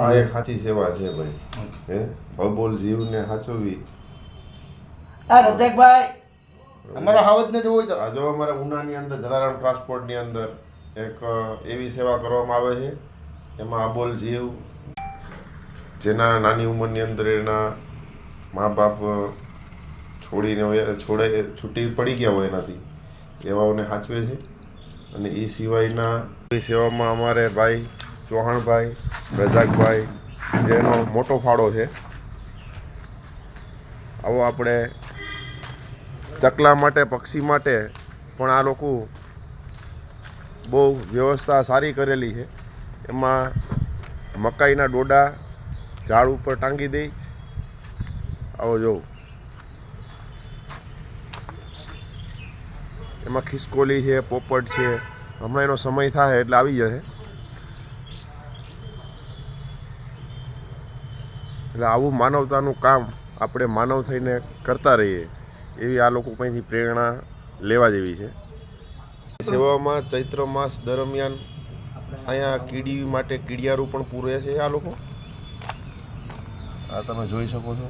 આ એક સાચી સેવા છે ભાઈ. હે? અબોલ જીવને સાચવવી આ રજાકભાઈ અમારો હાવજ ને જોવું હોય તો. આ જો અમારા ઉનાની અંદર જલારામ ટ્રાન્સપોર્ટની અંદર એક એવી સેવા કરવામાં આવે છે. એમાં અબોલ જીવ જેના નાની ઉંમરની અંદર એના મા બાપ છોડીને છોડે છૂટી પડી ગયા હોય એનાથી. એવાઓને સાચવે છે. અને એ સિવાયના એ સેવામાં અમારે ભાઈ ચૌહાણભાઈ રજાકભાઈ જેનો મોટો ફાળો છે. આવો આપણે ચકલા માટે, પક્ષી માટે પણ આ લોકો બહુ વ્યવસ્થા સારી કરેલી છે. એમાં મકાઈના ડોડા ઝાડ ઉપર ટાંગી દઈ. આવો જોઉં એમાં ખિસકોલી છે, પોપટ છે. હમણાં એનો સમય થાય એટલે આવી જશે. એટલે આવું માનવતાનું કામ આપણે માનવ થઈને કરતા રહીએ, એવી આ લોકો પાસેથી પ્રેરણા લેવા જેવી છે. સેવામાં ચૈત્ર માસ દરમિયાન અહીંયા કીડી માટે કીડિયારું પણ પૂરે છે આ લોકો? આ તમે જોઈ શકો છો.